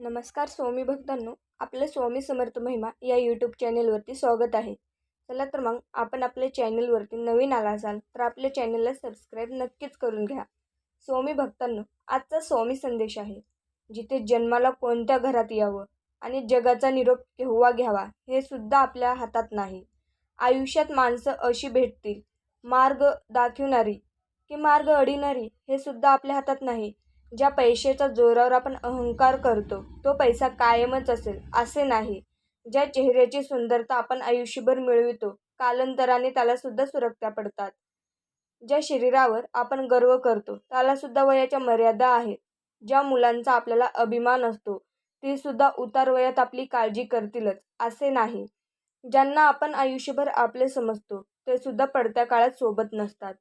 नमस्कार स्वामी भक्तांनो आपलं स्वामी समर्थ महिमा या यूट्यूब चॅनेलवरती स्वागत आहे. चला तर मग आपण आपल्या चॅनेलवरती नवीन आला असाल तर आपल्या चॅनेलला सबस्क्राईब नक्कीच करून घ्या. स्वामी भक्तांनो आजचा स्वामी संदेश आहे जिथे जन्माला कोणत्या घरात यावं आणि जगाचा निरोप केव्हा घ्यावा हे सुद्धा आपल्या हातात नाही. आयुष्यात माणसं अशी भेटतील मार्ग दाखवणारी की मार्ग अडिणारी हे सुद्धा आपल्या हातात नाही. ज्या पैशाच्या जोरावर आपण अहंकार करतो तो पैसा कायमच असेल असे नाही. ज्या चेहऱ्याची सुंदरता आपण आयुष्यभर मिळवितो कालांतराने त्याला सुद्धा सुरक्त्या पडतात. ज्या शरीरावर आपण गर्व करतो त्याला सुद्धा वयाच्या मर्यादा आहेत. ज्या मुलांचा आपल्याला अभिमान असतो ते सुद्धा उतार वयात आपली काळजी करतीलच असे नाही. ज्यांना आपण आयुष्यभर आपले समजतो ते सुद्धा पडत्या काळात सोबत नसतात.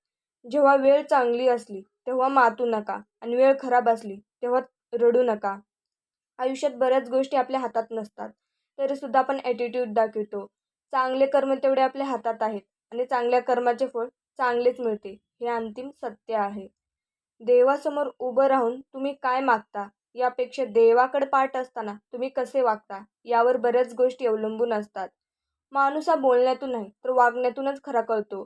जेव्हा वेळ चांगली असली तेव्हा मातू नका आणि वेळ खराब असली तेव्हा रडू नका. आयुष्यात बऱ्याच गोष्टी आपल्या हातात नसतात तरीसुद्धा आपण ॲटिट्यूड दाखवतो. चांगले कर्म तेवढे आपल्या हातात आहेत आणि चांगल्या कर्माचे फळ चांगलेच मिळते हे अंतिम सत्य आहे. देवासमोर उभं राहून तुम्ही काय मागता? यापेक्षा देवाकडे पाठ असताना तुम्ही कसे वागता? यावर बऱ्याच गोष्टी अवलंबून असतात. माणूस हा बोलण्यातून नाही तर वागण्यातूनच खरा कळतो.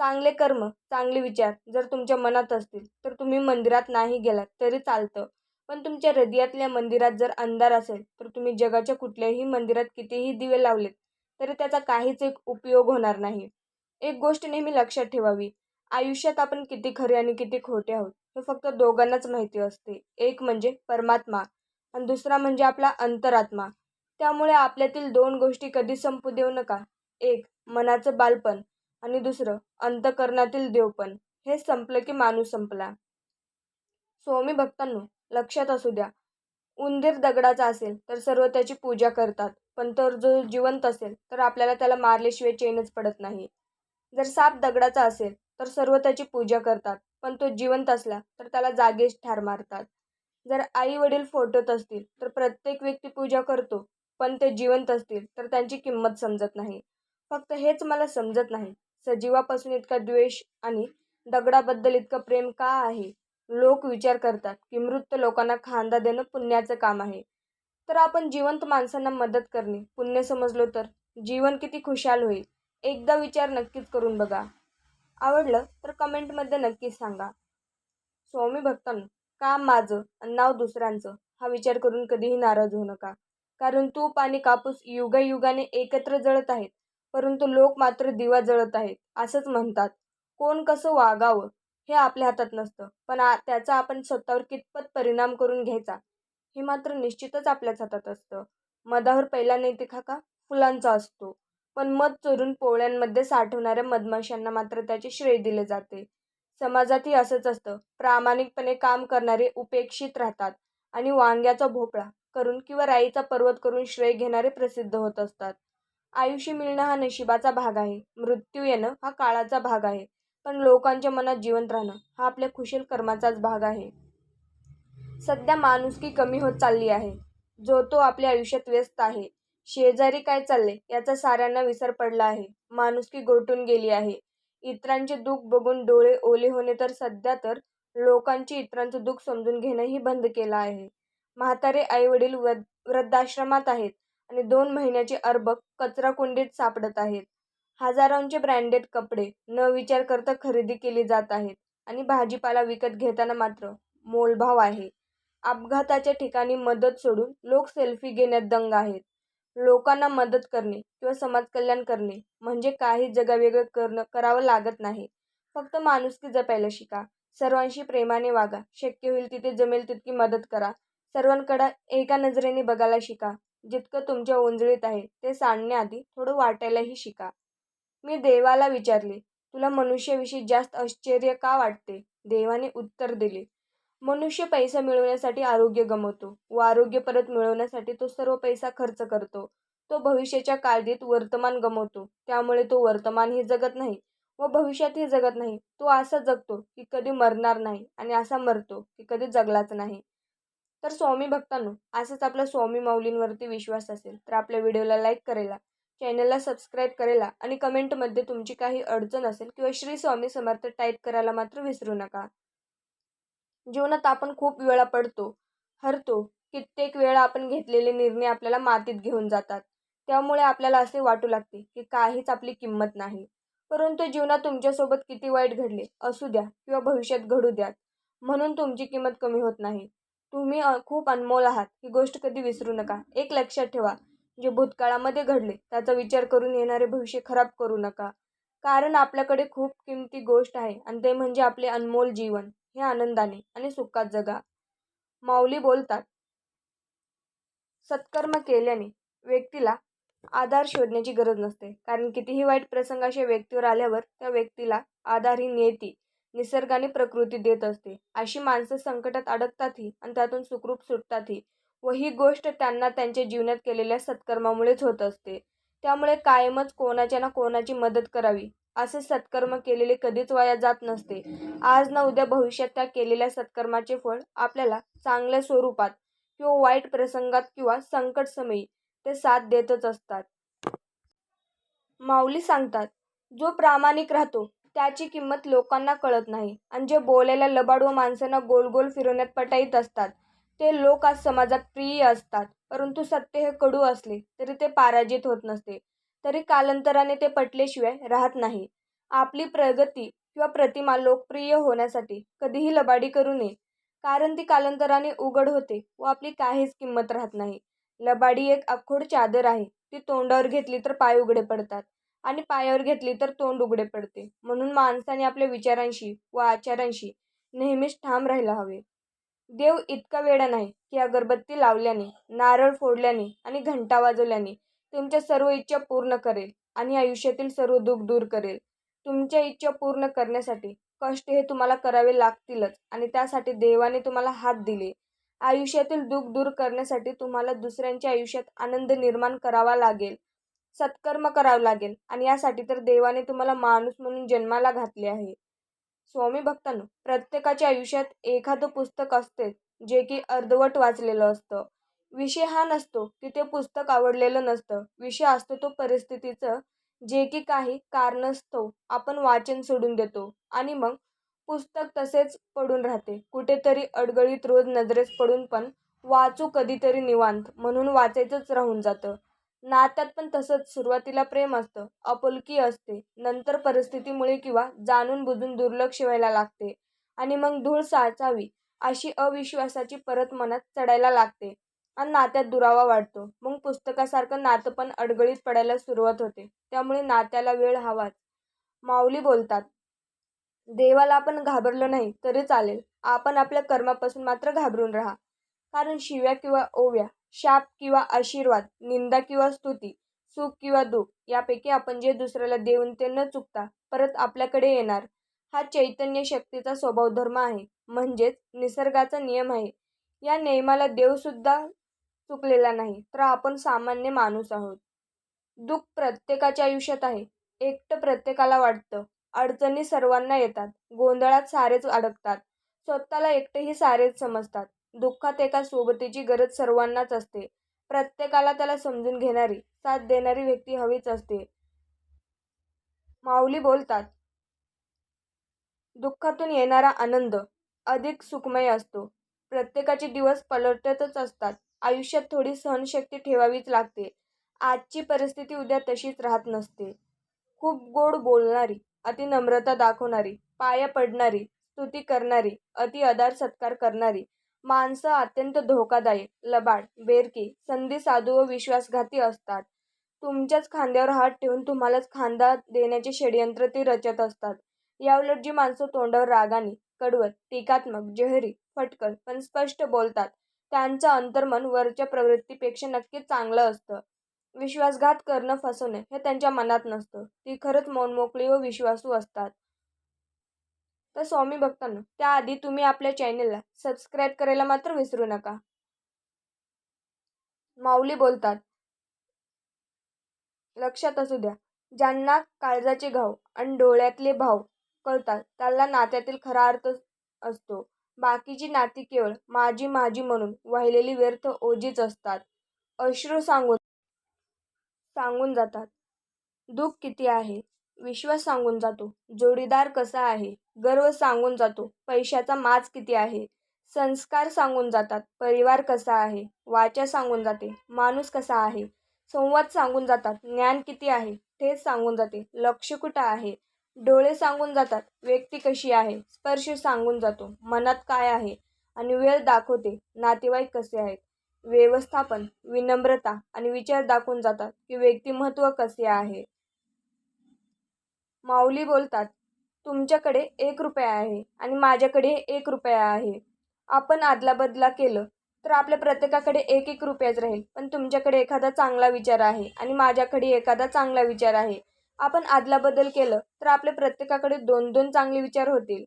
चांगले कर्म चांगले विचार जर तुमच्या मनात असतील तर तुम्ही मंदिरात नाही गेलात तरी चालतं. पण तुमच्या हृदयातल्या मंदिरात जर अंधार असेल तर तुम्ही जगाच्या कुठल्याही मंदिरात कितीही दिवे लावलेत तरी त्याचा काहीच एक उपयोग होणार नाही. एक गोष्ट नेहमी लक्षात ठेवावी आयुष्यात आपण किती खरे आणि किती खोटे आहोत हे फक्त दोघांनाच माहिती असते. एक म्हणजे परमात्मा आणि दुसरा म्हणजे आपला अंतरात्मा. त्यामुळे आपल्यातील दोन गोष्टी कधी संपू देऊ नका. एक मनाचं बालपण. आणि दुसरं अंतकरणातील देवपण हे संपलं की माणूस संपला. स्वामी भक्तांनो लक्षात असू द्या. उंदीर दगडाचा असेल तर सर्व त्याची पूजा करतात. पण तर जो जिवंत असेल तर आपल्याला त्याला मारल्याशिवाय चेनच पडत नाही. जर साप दगडाचा असेल तर सर्व त्याची पूजा करतात. पण तो जिवंत असला तर त्याला जागेच ठार मारतात. जर आई वडील फोटोत असतील तर प्रत्येक व्यक्ती पूजा करतो. पण ते जिवंत असतील तर त्यांची किंमत समजत नाही. फक्त हेच मला समजत नाही. सजीवापासून इतका द्वेष आणि दगडाबद्दल इतकं प्रेम का आहे? लोक विचार करतात की मृत लोकांना खांदा देणं पुण्याचं काम आहे. तर आपण जिवंत माणसांना मदत करणे पुण्य समजलो तर जीवन किती खुशाल होईल? एकदा विचार नक्कीच करून बघा. आवडलं तर कमेंटमध्ये नक्कीच सांगा. स्वामी भक्तांनो काम माझं आणि नाव दुसऱ्यांचं हा विचार करून कधीही नाराज होऊ नका. कारण तूप आणि कापूस युगायुगाने एकत्र जळत आहेत. परंतु लोक मात्र दिवा जळत आहेत असंच म्हणतात. कोण कसं वागावं हे आपल्या हातात नसतं पण त्याचा आपण स्वतःवर कितपत परिणाम करून घ्यायचा हे मात्र निश्चितच आपल्याच हातात असतं. मधावर पहिला नैतिक का फुलांचा असतो. पण मध चोरून पोळ्यांमध्ये साठवणाऱ्या मधमाशांना मात्र त्याचे श्रेय दिले जाते. समाजातही असंच असतं प्रामाणिकपणे काम करणारे उपेक्षित राहतात आणि वांग्याचा भोपळा करून किंवा राईचा पर्वत करून श्रेय घेणारे प्रसिद्ध होत असतात. आयुष्य मिळणं हा नशिबाचा भाग आहे. मृत्यू येणं हा काळाचा भाग आहे. पण लोकांच्या मनात जिवंत राहणं हा आपल्या कुशल कर्माचाच भाग आहे. सध्या माणुसकी कमी होत चालली आहे. जो तो आपल्या आयुष्यात व्यस्त आहे. शेजारी काय चालले याचा साऱ्यांना विसर पडला आहे. माणुसकी गोटून गेली आहे. इतरांचे दुःख बघून डोळे ओले होणे तर सध्या तर लोकांची इतरांचं दुःख समजून घेणंही बंद केलं आहे. म्हातारे आईवडील वृद्धाश्रमात आहेत. आणि दोन महिन्याचे अर्भक कचरा कुंडीत सापडत आहेत. हजारांचे ब्रँडेड कपडे न विचार करता खरेदी केली जात आहेत आणि भाजीपाला विकत घेताना मात्र मोलभाव आहे. अपघाताच्या ठिकाणी मदत सोडून लोक सेल्फी घेण्यात दंग आहेत. लोकांना मदत करणे किंवा समाजकल्याण करणे म्हणजे काही जगावेगळं करणं करावं लागत नाही. फक्त माणुसकी जपायला शिका. सर्वांशी प्रेमाने वागा. शक्य होईल तिथे जमेल तितकी मदत करा. सर्वांकडं एका नजरेने बघायला शिका. जितकं तुमच्या उंजळीत आहे ते सांडण्याआधी थोडं वाटायलाही शिका. मी देवाला विचारले तुला मनुष्याविषयी जास्त आश्चर्य का वाटते? देवाने उत्तर दिले मनुष्य पैसा मिळवण्यासाठी आरोग्य गमवतो व आरोग्य परत मिळवण्यासाठी तो सर्व पैसा खर्च करतो. तो भविष्याच्या काळजीत वर्तमान गमवतो. त्यामुळे तो वर्तमानही जगत नाही व भविष्यातही जगत नाही. तो असा जगतो की कधी मरणार नाही आणि असा मरतो की कधी जगलाच नाही. तर स्वामी भक्तांनो असंच आपला स्वामी माऊलींवरती विश्वास असेल तर आपल्या व्हिडिओला लाईक करायला चॅनलला सबस्क्राईब करायला आणि कमेंटमध्ये तुमची काही अडचण असेल किंवा श्री स्वामी समर्थ टाईप करायला मात्र विसरू नका. जीवनात आपण खूप वेळा पडतो हरतो कित्येक वेळा आपण घेतलेले निर्णय आपल्याला मातीत घेऊन जातात. त्यामुळे आपल्याला असे वाटू लागते की काहीच आपली किंमत नाही. परंतु जीवनात तुमच्यासोबत किती वाईट घडले असू द्या किंवा भविष्यात घडू द्यात म्हणून तुमची किंमत कमी होत नाही. तुम्ही खूप अनमोल आहात. ही गोष्ट कधी विसरू नका. एक लक्षात ठेवा जे भूतकाळामध्ये घडले त्याचा विचार करून येणारे भविष्य खराब करू नका. कारण आपल्याकडे खूप किमती गोष्ट आहे आणि ते म्हणजे आपले अनमोल जीवन. हे आनंदाने आणि सुखात जगा. माऊली बोलतात सत्कर्म केल्याने व्यक्तीला आधार शोधण्याची गरज नसते. कारण कितीही वाईट प्रसंग अशा व्यक्तीवर आल्यावर त्या व्यक्तीला आधार ही नियती निसर्गाने प्रकृती देत असते. अशी माणसं संकटात अडकतातही आणि त्यातून सुखरूप सुटतातही व ही गोष्ट त्यांना त्यांच्या जीवनात केलेल्या सत्कर्मामुळेच होत असते. त्यामुळे कायमच कोणाच्या ना कोणाची मदत करावी असे सत्कर्म केलेले कधीच वाया जात नसते. आज ना उद्या भविष्यात त्या केलेल्या सत्कर्माचे फळ आपल्याला चांगल्या स्वरूपात किंवा वाईट प्रसंगात किंवा संकट समयी ते साथ देतच असतात. माऊली सांगतात जो प्रामाणिक राहतो त्याची किंमत लोकांना कळत नाही. आणि जे बोलायला लबाड व माणसांना गोल गोल फिरवण्यात पटाईत असतात ते लोक आज समाजात प्रिय असतात. परंतु सत्य हे कडू असले तरी ते पराजित होत नसते. तरी कालांतराने ते पटल्याशिवाय राहत नाही. आपली प्रगती किंवा प्रतिमा लोकप्रिय होण्यासाठी कधीही लबाडी करू नये. कारण ती कालांतराने उघड होते व आपली काहीच किंमत राहत नाही. लबाडी एक अखोड चादर आहे. ती तोंडावर घेतली तर पाय उघडे पडतात. आणि पायावर घेतली तर तोंड उघडे पडते. म्हणून माणसाने आपल्या विचारांशी व आचारांशी नेहमीच ठाम राहायला हवे. देव इतका वेळा नाही की अगरबत्ती लावल्याने नारळ फोडल्याने आणि घंटा वाजवल्याने तुमच्या सर्व इच्छा पूर्ण करेल आणि आयुष्यातील सर्व दुःख दूर करेल. तुमच्या इच्छा पूर्ण करण्यासाठी कष्ट हे तुम्हाला करावे लागतीलच आणि त्यासाठी देवाने तुम्हाला हात दिले. आयुष्यातील दुःख दूर करण्यासाठी तुम्हाला दुसऱ्यांच्या आयुष्यात आनंद निर्माण करावा लागेल. सत्कर्म करावं लागेल. आणि यासाठी तर देवाने तुम्हाला माणूस म्हणून जन्माला घातले आहे. स्वामी भक्तांनो प्रत्येकाच्या आयुष्यात एखादं पुस्तक असते जे की अर्धवट वाचलेलं असतं. विषय हा नसतो की ते पुस्तक आवडलेलं नसतं. विषय असतो तो परिस्थितीचं जे की काही कारणास्तव आपण वाचन सोडून देतो. आणि मग पुस्तक तसेच पडून राहते. कुठेतरी अडगळीत रोज नजरेस पडून पण वाचू कधीतरी निवांत म्हणून वाचायचंच राहून जातं. नात्यात पण तसंच सुरुवातीला प्रेम असतं आपुलकी असते नंतर परिस्थितीमुळे किंवा जाणून बुजून दुर्लक्ष व्हायला लागते आणि मग धूळ साचावी अशी अविश्वासाची परत मनात चढायला लागते आणि नात्यात दुरावा वाढतो. मग पुस्तकासारखं नातं पण अडगळीत पडायला सुरुवात होते. त्यामुळे नात्याला वेळ हवाच. माऊली बोलतात देवाला आपण घाबरलो नाही तरी चालेल. आपण आपल्या कर्मापासून मात्र घाबरून राहा. कारण शिव्या किंवा ओव्या शाप किंवा आशीर्वाद निंदा किंवा स्तुती सुख किंवा दुःख यापैकी आपण जे दुसऱ्याला देऊन ते न चुकता परत आपल्याकडे येणार हा चैतन्य शक्तीचा स्वभाव धर्म आहे. म्हणजेच निसर्गाचा नियम आहे. या नियमाला देवसुद्धा चुकलेला नाही तर आपण सामान्य माणूस आहोत. दुःख प्रत्येकाच्या आयुष्यात आहे. एकटं प्रत्येकाला वाटतं. अडचणी सर्वांना येतात. गोंधळात सारेच अडकतात. स्वतःला एकटेही सारेच समजतात. दुःखात एका सोबतीची गरज सर्वांनाच असते. प्रत्येकाला त्याला समजून घेणारी साथ देणारी व्यक्ती हवीच असते. माऊली बोलतात दुःखातून येणारा आनंद अधिक सुखमय असतो. प्रत्येकाचे दिवस पलटतच असतात. आयुष्यात थोडी सहनशक्ती ठेवावीच लागते. आजची परिस्थिती उद्या तशीच राहत नसते. खूप गोड बोलणारी अति नम्रता दाखवणारी पाया पडणारी स्तुती करणारी अति आदर सत्कार करणारी माणसं अत्यंत धोकादायी लबाड बेरकी संधी साधू व विश्वासघाती असतात. तुमच्याच खांद्यावर हात ठेवून तुम्हालाच खांदा देण्याचे षडयंत्र ते रचत असतात. याउलट जी माणसं तोंडावर रागाने कडवत टीकात्मक जहरी फटकल पण स्पष्ट बोलतात त्यांचं अंतर्मन वरच्या प्रवृत्तीपेक्षा नक्कीच चांगलं असतं. विश्वासघात करणं फसवणं हे त्यांच्या मनात नसतं. ती खरंच मनमोकळी व विश्वासू असतात. तर स्वामी भक्तांनो त्याआधी तुम्ही आपल्या चॅनेलला सबस्क्राईब करायला मात्र विसरू नका. माऊली बोलतात लक्षात असू द्या ज्यांना काळजाचे घाव आणि डोळ्यातले भाव कळतात त्याला नात्यातील खरा अर्थ असतो. बाकीची नाती केवळ माझी माझी म्हणून वाहिलेली व्यर्थ ओझीच असतात. अश्रू सांगून सांगून जातात. दुःख किती आहे? विश्वास सांगून जातो. जोडीदार कसा आहे? गर्व सांगून जातो. पैशाचा माज किती आहे? संस्कार सांगून जातात. परिवार कसा आहे? वाचा सांगून जाते. माणूस कसा आहे? संवाद सांगून जातात. ज्ञान किती आहे? तेच सांगून जाते. लक्ष कुठं आहे? डोळे सांगून जातात. व्यक्ती कशी आहे? स्पर्श सांगून जातो. मनात काय आहे? आणि वेळ दाखवते. नातेवाईक कसे आहेत? व्यवस्थापन विनम्रता आणि विचार दाखवून जातात की व्यक्तिमत्व कसे आहे? माऊली बोलतात तुमच्याकडे एक रुपया आहे आणि माझ्याकडे एक रुपया आहे. आपण आदलाबदला केलं तर आपल्या प्रत्येकाकडे एक एक रुपयाच राहील. पण तुमच्याकडे एखादा चांगला विचार आहे आणि माझ्याकडे एखादा चांगला विचार आहे. आपण आदलाबदल केलं तर आपल्या प्रत्येकाकडे दोन दोन चांगले विचार होतील.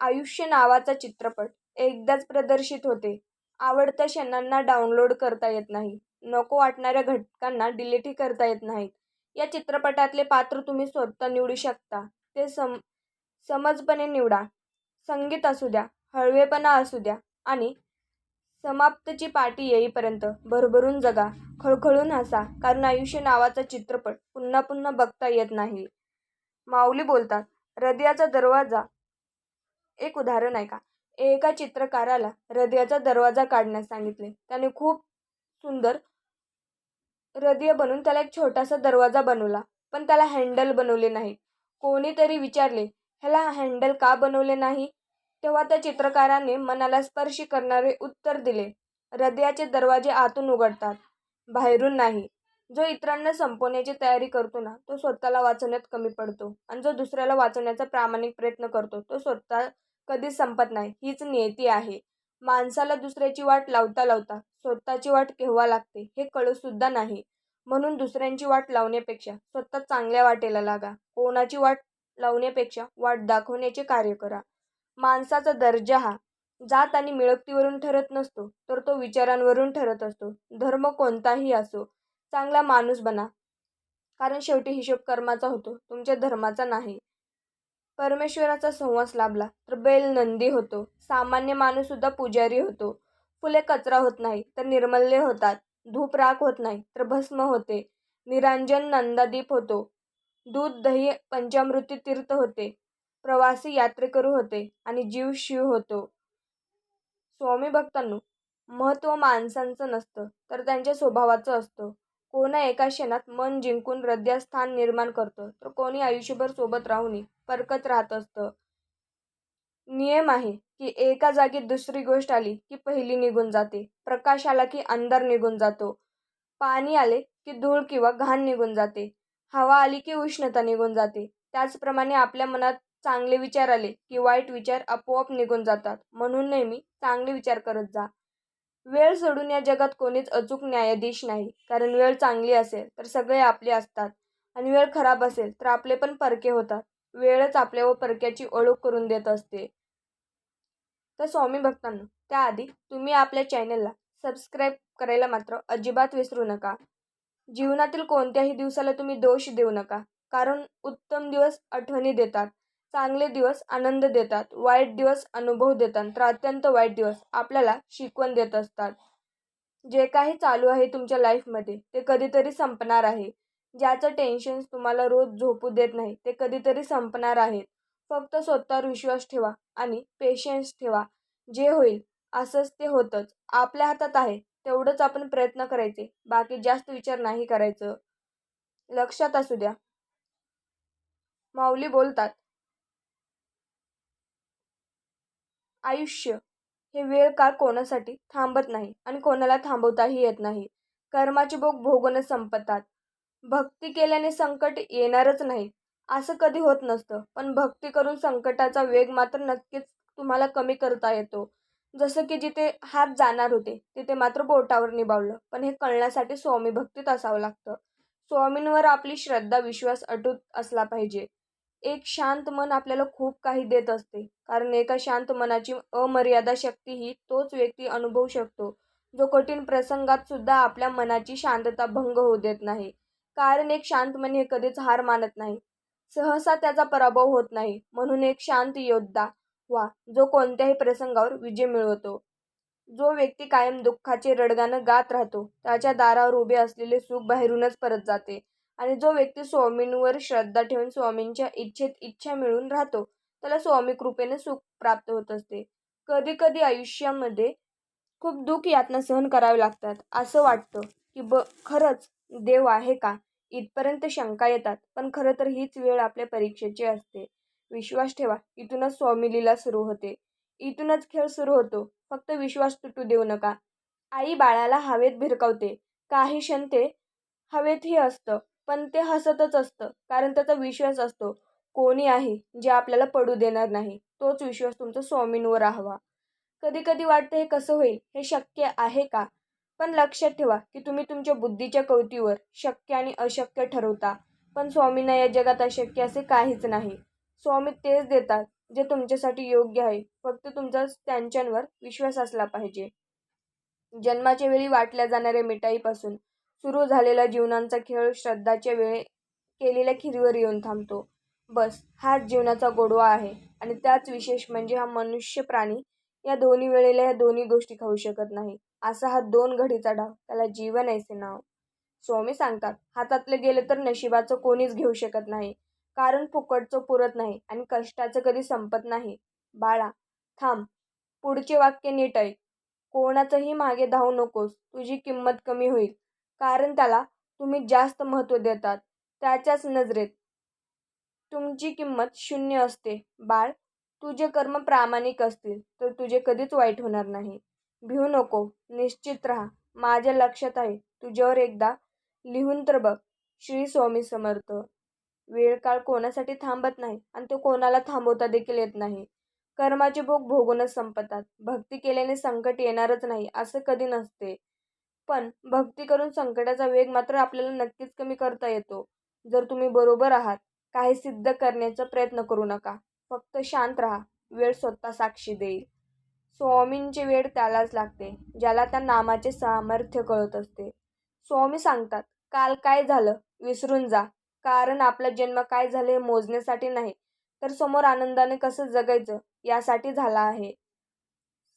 आयुष्य नावाचा चित्रपट एकदाच प्रदर्शित होते. आवडत्या क्षणांना डाउनलोड करता येत नाही. नको वाटणाऱ्या घटकांना डिलीटही करता येत नाहीत. या चित्रपटातले पात्र तुम्ही स्वतः निवडू शकता. ते सम समजपणे निवडा. संगीत असू द्या हळवेपणा असू द्या आणि समाप्तची पाटी येईपर्यंत भरभरून जगा खळखळून हसा कारण आयुष्य नावाचा चित्रपट पुन्हा पुन्हा बघता येत नाही. माऊली बोलतात हृदयाचा दरवाजा एक उदाहरण आहे का? एका चित्रकाराला हृदयाचा दरवाजा काढण्यास सांगितले. त्याने खूप सुंदर हृदय बनवून त्याला एक छोटासा दरवाजा बनवला पण त्याला हँडल बनवले नाही. कोणीतरी विचारले ह्याला हँडल का बनवले नाही? तेव्हा त्या चित्रकाराने मनाला स्पर्शी करणारे उत्तर दिले. हृदयाचे दरवाजे आतून उघडतात. बाहेरून नाही. जो इतरांना संपवण्याची तयारी करतो ना तो स्वतःला वाचवण्यात कमी पडतो. आणि जो दुसऱ्याला वाचवण्याचा प्रामाणिक प्रयत्न करतो तो स्वतः कधीच संपत नाही. हीच नियती आहे. माणसाला दुसऱ्याची वाट लावता लावता स्वतःची वाट केव्हा लागते हे कळूसुद्धा नाही. म्हणून दुसऱ्यांची वाट लावण्यापेक्षा स्वतः चांगल्या वाटेला लागा. कोणाची वाट लावण्यापेक्षा वाट दाखवण्याचे कार्य करा. माणसाचा दर्जा हा जात आणि मिळकतीवरून ठरत नसतो तर तो विचारांवरून ठरत असतो. धर्म कोणताही असो चांगला माणूस बना. कारण शेवटी हिशोब कर्माचा होतो तुमच्या धर्माचा नाही. परमेश्वराचा संवास लाभला तर बैल नंदी होतो. सामान्य माणूससुद्धा पुजारी होतो. फुले कचरा होत नाही तर निर्मल्य होतात. धूप राख होत नाही तर भस्म होते. निरांजन नंदादीप होतो. दूध दही पंचामृती तीर्थ होते. प्रवासी यात्रेकरू होते आणि जीव शिव होतो. स्वामी भक्तांनो महत्त्व माणसांचं नसतं तर त्यांच्या स्वभावाचं असतं. कोणा एका क्षणात मन जिंकून हृदयात स्थान निर्माण करतं तर कोणी आयुष्यभर सोबत राहून परकत राहत असतं. नियम आहे की एका जागी दुसरी गोष्ट आली की पहिली निघून जाते प्रकाश आला की अंधार निघून जातो. पाणी आले की धूळ किंवा घाण निघून जाते. हवा आली की उष्णता निघून जाते. त्याचप्रमाणे आपल्या मनात चांगले विचार आले की वाईट विचार आपोआप निघून जातात. म्हणून नेहमी चांगले विचार करत जा. वेळ सोडून या जगात कोणीच अचूक न्यायाधीश नाही. कारण वेळ चांगली असेल तर सगळे आपले असतात. आणि वेळ खराब असेल तर आपले पण परके होतात. वेळच आपल्या व परक्याची ओळख करून देत असते. तर स्वामी भक्तांनो त्याआधी तुम्ही आपल्या चॅनलला सबस्क्राईब करायला मात्र अजिबात विसरू नका. जीवनातील कोणत्याही दिवसाला तुम्ही दोष देऊ नका. कारण उत्तम दिवस आठवणी देतात चांगले दिवस आनंद देतात वाईट दिवस अनुभव देतात तर अत्यंत वाईट दिवस आपल्याला शिकवण देत असतात. जे काही चालू आहे तुमच्या लाईफमध्ये ते कधीतरी संपणार आहे. ज्याचं टेन्शन्स तुम्हाला रोज झोपू देत नाही ते कधीतरी संपणार आहेत फक्त स्वतःवर विश्वास ठेवा आणि पेशन्स ठेवा. जे होईल असंच ते होतंच. आपल्या हातात आहे. तेवढंच आपण प्रयत्न करायचे. बाकी जास्त विचार नाही करायचं. लक्षात असू द्या. माऊली बोलतात. आयुष्य हे वेळ काळ कोणासाठी थांबत नाही आणि कोणाला थांबवताही येत नाही. कर्माचे भोग भोगूनच संपतात. भक्ती केल्याने संकट येणारच नाही. असं कधी होत नसतं. पण भक्ती करून संकटाचा वेग मात्र नक्कीच तुम्हाला कमी करता येतो. जसं की जिथे हात जाणार होते तिथे मात्र बोटावर निभावलं. पण हे कळण्यासाठी स्वामी भक्तीत असावं लागतं. स्वामींवर आपली श्रद्धा विश्वास अटूट असला पाहिजे. एक शांत मन आपल्याला खूप काही देत असते. कारण एका शांत मनाची अमर्यादा शक्ती ही तोच व्यक्ती अनुभवू शकतो. जो कठीण प्रसंगात सुद्धा आपल्या मनाची शांतता भंग होऊ देत नाही. कारण एक शांत मन हे कधीच हार मानत नाही. सहसा त्याचा पराभव होत नाही. म्हणून एक शांत योद्धा व्हा जो कोणत्याही प्रसंगावर विजय मिळवतो. जो व्यक्ती कायम दुःखाचे रडगाणं गात राहतो त्याच्या दारावर उभे असलेले सुख बाहेरूनच परत जाते. आणि जो व्यक्ती स्वामींवर श्रद्धा ठेवून स्वामींच्या इच्छेत इच्छा मिळून राहतो त्याला स्वामी कृपेने सुख प्राप्त होत असते. कधी कधी आयुष्यामध्ये खूप दुःख यातना सहन करावे लागतात. असं वाटतं की ब खरंच देव आहे का? इथपर्यंत शंका येतात पण खरं तर हीच वेळ आपल्या परीक्षेची असते. विश्वास ठेवा. इथूनच स्वामी लीला सुरू होते. इथूनच खेळ सुरू होतो. फक्त विश्वास तुटू देऊ नका. आई बाळाला हवेत भिरकावते. काही क्षण ते हवेतही असतं पण ते हसतच असतं कारण त्याचा विश्वास असतो. कोणी आहे जे आपल्याला पडू देणार नाही तोच विश्वास तुमचा स्वामींवर हवा कधी कधी वाटतं हे कसं होईल? हे शक्य आहे का? पण लक्षात ठेवा की तुम्ही तुमच्या बुद्धीच्या कवतीवर शक्य आणि अशक्य ठरवता. पण स्वामींना या जगात अशक्य असे काहीच नाही. स्वामी तेच देतात जे तुमच्यासाठी योग्य आहे. फक्त तुमचा त्यांच्यावर विश्वास असला पाहिजे. जन्माच्या वेळी वाटल्या जाणाऱ्या मिठाईपासून सुरू झालेला जीवनांचा खेळ श्रद्धाच्या वेळे केलेल्या खिरीवर येऊन थांबतो. बस हाच जीवनाचा गोडवा आहे. आणि त्याच विशेष म्हणजे हा मनुष्य प्राणी या दोन्ही वेळेला या दोन्ही गोष्टी खाऊ शकत नाही. असा हा दोन घडीचा डाव त्याला जीवन ऐसे नाव. स्वामी सांगतात हातातले गेले तर नशिबाचं कोणीच घेऊ शकत नाही. कारण फुकटचं पुरत नाही आणि कष्टाचं कधी संपत नाही. बाळा थांब. पुढचे वाक्य नीट ऐक. कोणाचंही मागे धावू नकोस. तुझी किंमत कमी होईल. कारण त्याला तुम्ही जास्त महत्त्व देतात. त्याच्याच नजरेत. तुमची किंमत शून्य असते. बाळ तुझे कर्म प्रामाणिक असतील तर तुझे कधीच वाईट होणार नाही. भिवू नको. निश्चित राहा. माझ्या लक्षात आहे. तुझ्यावर एकदा लिहून तर बघ. श्री स्वामी समर्थ. वेळ काळ कोणासाठी थांबत नाही आणि तो कोणाला थांबवता देखील येत नाही. कर्माचे भोग भोगूनच संपतात. भक्ती केल्याने संकट येणारच नाही असं कधी नसते. पण भक्ती करून संकटाचा वेग मात्र आपल्याला नक्कीच कमी करता येतो. जर तुम्ही बरोबर आहात काही सिद्ध करण्याचा प्रयत्न करू नका. फक्त शांत राहा. वेळ स्वतः साक्षी देईल. स्वामींची वेळ त्यालाच लागते ज्याला त्या नामाचे सामर्थ्य कळत असते. स्वामी सांगतात काल काय झालं? विसरून जा. कारण आपला जन्म काय झाले हे मोजण्यासाठी नाही तर समोर आनंदाने कसं जगायचं यासाठी झाला आहे.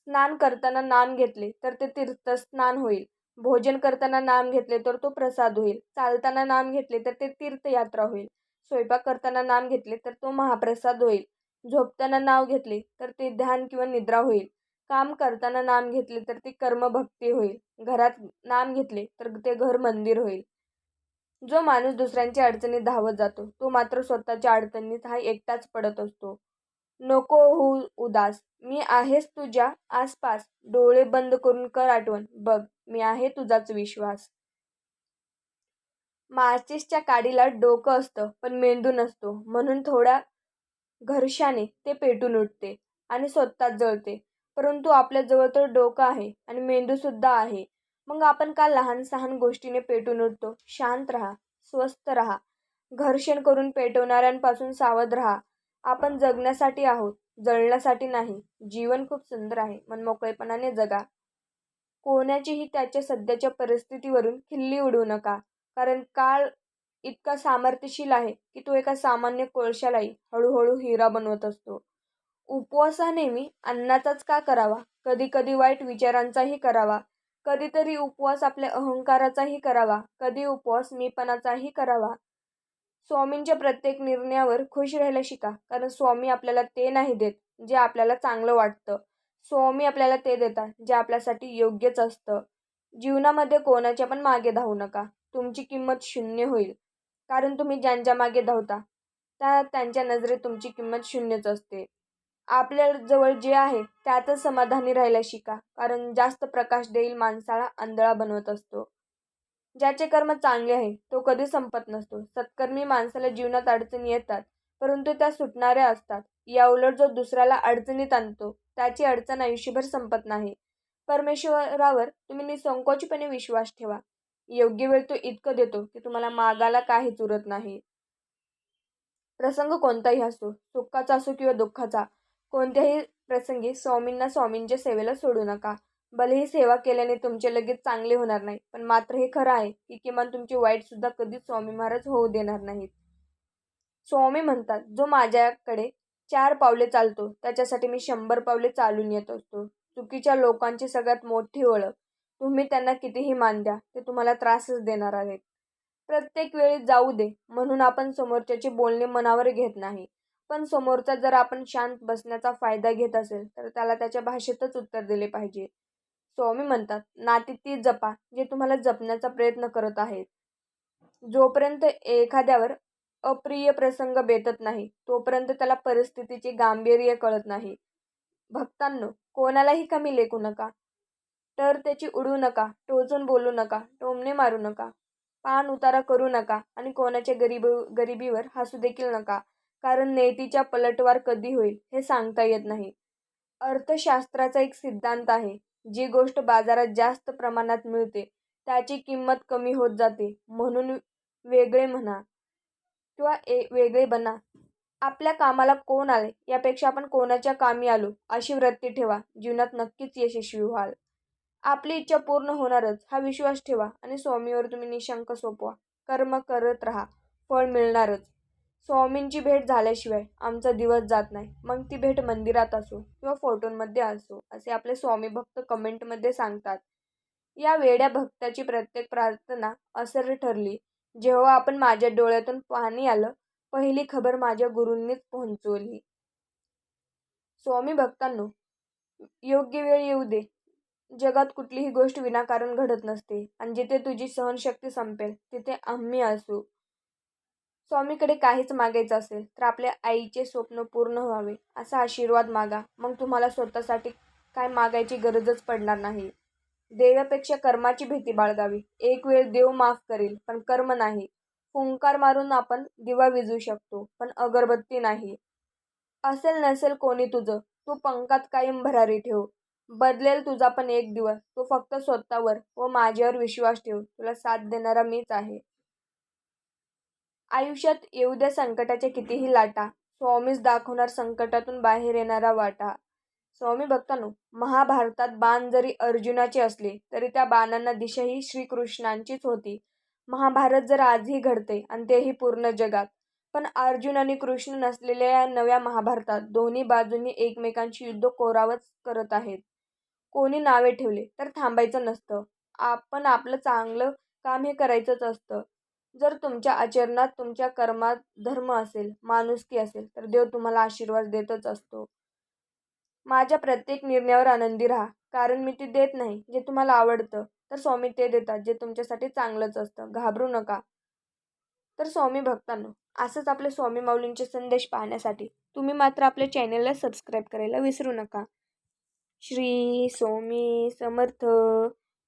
स्नान करताना नाम घेतले तर ते तीर्थस्नान होईल. भोजन करताना नाम घेतले तर तो प्रसाद होईल. चालताना नाम घेतले तर ते तीर्थयात्रा होईल. स्वयंपाक करताना नाम घेतले तर तो महाप्रसाद होईल. झोपताना नाव घेतले तर ते ध्यान किंवा निद्रा होईल. काम करताना नाम घेतले तर ती कर्मभक्ती होईल. घरात नाम घेतले तर ते घर मंदिर होईल. जो माणूस दुसऱ्यांच्या अडचणीत धावत जातो तो मात्र स्वतःच्या अडचणीत हा एकटाच पडत असतो. नको हो उदास मी आहेच तुझ्या आसपास डोळे बंद करून कर आठवण बघ मी आहे तुझाच विश्वास. मार्चिसच्या काडीला डोकं असतं पण मेंदू नसतो म्हणून थोड्या घर्षाने ते पेटून उठते आणि स्वतःच जळते परंतु आपल्याजवळ तर डोकं आहे आणि मेंदूसुद्धा आहे. मग आपण का लहान सहान गोष्टीने पेटून उठतो? शांत राहा स्वस्थ राहा. घर्षण करून पेटवणाऱ्यांपासून सावध राहा. आपण जगण्यासाठी आहोत जळण्यासाठी नाही. जीवन खूप सुंदर आहे. मन मोकळेपणाने जगा. कोणाचीही त्याच्या सध्याच्या परिस्थितीवरून खिल्ली उडवू नका. कारण काळ इतका सामर्थ्यशील आहे की तो एका सामान्य कोळशालाही हळूहळू हिरा बनवत असतो. उपवासा नेहमी अन्नाचाच का करावा? कधी कधी वाईट विचारांचाही करावा. कधीतरी उपवास आपल्या अहंकाराचाही करावा. कधी उपवास मीपणाचाही करावा. स्वामींच्या प्रत्येक निर्णयावर खुश राहायला शिका. कारण स्वामी आपल्याला ते नाही देत जे आपल्याला चांगलं वाटतं. स्वामी आपल्याला ते देतात जे आपल्यासाठी योग्यच असतं. जीवनामध्ये कोणाच्या पण मागे धावू नका. तुमची किंमत शून्य होईल. कारण तुम्ही ज्यांच्या मागे धावता त्या त्यांच्या नजरेत तुमची किंमत शून्यच असते. आपल्या जवळ जे आहे त्यातच समाधानी राहायला शिका. कारण जास्त प्रकाश देईल माणसाला आंधळा बनवत असतो. ज्याचे कर्म चांगले आहे तो कधी संपत नसतो. सत्कर्मी माणसाला जीवनात अडचणी येतात परंतु त्या सुटणाऱ्या असतात. या उलट जो दुसऱ्याला अडचणीत आणतो त्याची अडचण आयुष्यभर संपत नाही. परमेश्वरावर तुम्ही निसंकोचपणे विश्वास ठेवा. योग्य वेळ तो इतकं देतो की तुम्हाला मागाला काहीच उरत नाही. प्रसंग कोणताही असो सुखाचा असो किंवा दुःखाचा कोणत्याही प्रसंगी स्वामींना स्वामींच्या सेवेला सोडू नका. भलेही सेवा केल्याने तुमचे लगेच चांगले होणार नाही पण मात्र हे खरं आहे की किमान तुमचे वाईट सुद्धा कधीच स्वामी महाराज होऊ देणार नाहीत. स्वामी म्हणतात जो माझ्याकडे चार पावले चालतो त्याच्यासाठी मी शंभर पावले चालून येत असतो. चुकीच्या लोकांची सगळ्यात मोठी ओळख. तुम्ही त्यांना कितीही मान द्या ते तुम्हाला त्रासच देणार आहेत. प्रत्येक वेळी जाऊ दे म्हणून आपण समोरच्याचे बोलणे मनावर घेत नाही. पण समोरचा जर आपण शांत बसण्याचा फायदा घेत असेल तर त्याला त्याच्या भाषेतच उत्तर दिले पाहिजे. स्वामी म्हणतात नाती ती जपा जे तुम्हाला जपण्याचा प्रयत्न करत आहेत. जोपर्यंत एखाद्यावर अप्रिय प्रसंग बेतत नाही तोपर्यंत त्याला परिस्थितीचे गांभीर्य कळत नाही. भक्तांनो कोणालाही कमी लेखू नका. तर त्याची उडू नका टोचून बोलू नका टोमणे मारू नका. पान उतारा करू नका आणि कोणाच्या गरीब गरिबीवर हसू देखील नका. कारण नेतीच्या पलटवार कधी होईल हे सांगता येत नाही. अर्थशास्त्राचा एक सिद्धांत आहे जी गोष्ट बाजारात जास्त प्रमाणात मिळते त्याची किंमत कमी होत जाते म्हणून वेगळे म्हणा किंवा ए वेगळे बना. आपल्या कामाला कोण आले यापेक्षा आपण कोणाच्या कामी आलो अशी वृत्ती ठेवा जीवनात नक्कीच यशस्वी व्हाल. आपली इच्छा पूर्ण होणारच हा विश्वास ठेवा आणि स्वामीवर तुम्ही निशंक सोपवा. कर्म करत राहा फळ मिळणारच. स्वामींची भेट झाल्याशिवाय आमचा दिवस जात नाही. मग ती भेट मंदिरात असो किंवा फोटोंमध्ये असो असे आपले स्वामी भक्त कमेंटमध्ये सांगतात. या वेड्या भक्ताची प्रत्येक प्रार्थना असर ठरली. जेव्हा आपण माझ्या डोळ्यातून पाणी आलं पहिली खबर माझ्या गुरूंनीच पोहोचवली. स्वामी भक्तांनो योग्य वेळ येऊ दे. जगात कुठलीही गोष्ट विनाकारण घडत नसते आणि जिथे तुझी सहनशक्ती संपेल तिथे आम्ही असू. स्वामीकडे काहीच मागायचं असेल तर आपल्या आईचे स्वप्न पूर्ण व्हावे असा आशीर्वाद मागा. मग तुम्हाला स्वतःसाठी काय मागायची गरजच पडणार नाही. देवापेक्षा कर्माची भीती बाळगावी. एक वेळ देव माफ करेल पण कर्म नाही. फुंकार मारून आपण दिवा विजू शकतो पण अगरबत्ती नाही. असेल नसेल कोणी तुझं तू पंखात कायम भरारी ठेव. बदलेल तुझा पण एक दिवस तू फक्त स्वतःवर व माझ्यावर विश्वास ठेव. तुला साथ देणारा मीच आहे. आयुष्यात येऊ द्या संकटाच्या कितीही लाटा. स्वामीच दाखवणार संकटातून बाहेर येणारा वाटा. स्वामी भक्तांनो महाभारतात बाण जरी अर्जुनाचे असले तरी त्या बाणांना दिशा ही श्रीकृष्णांचीच होती. महाभारत जर आजही घडते आणि तेही पूर्ण जगात पण अर्जुन आणि कृष्ण नसलेल्या या नव्या महाभारतात दोन्ही बाजूंनी एकमेकांशी युद्ध कोरावच करत आहेत. कोणी नावे ठेवले तर थांबायचं नसतं. आपण आपलं चांगलं काम हे करायचंच असतं. जर तुमच्या आचरणात तुमच्या कर्मात धर्म असेल माणुसकी असेल तर देव तुम्हाला आशीर्वाद देतच असतो. माझ्या प्रत्येक निर्णयावर आनंदी राहा. कारण मी ते देत नाही जे तुम्हाला आवडतं तर स्वामी ते देतात जे तुमच्यासाठी चांगलंच असतं. घाबरू नका. तर स्वामी भक्तांनो असंच आपले स्वामी माऊलींचे संदेश पाहण्यासाठी तुम्ही मात्र आपल्या चॅनेलला सबस्क्राईब करायला विसरू नका. श्री स्वामी समर्थ.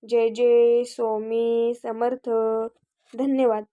जय जय स्वामी समर्थ. धन्यवाद.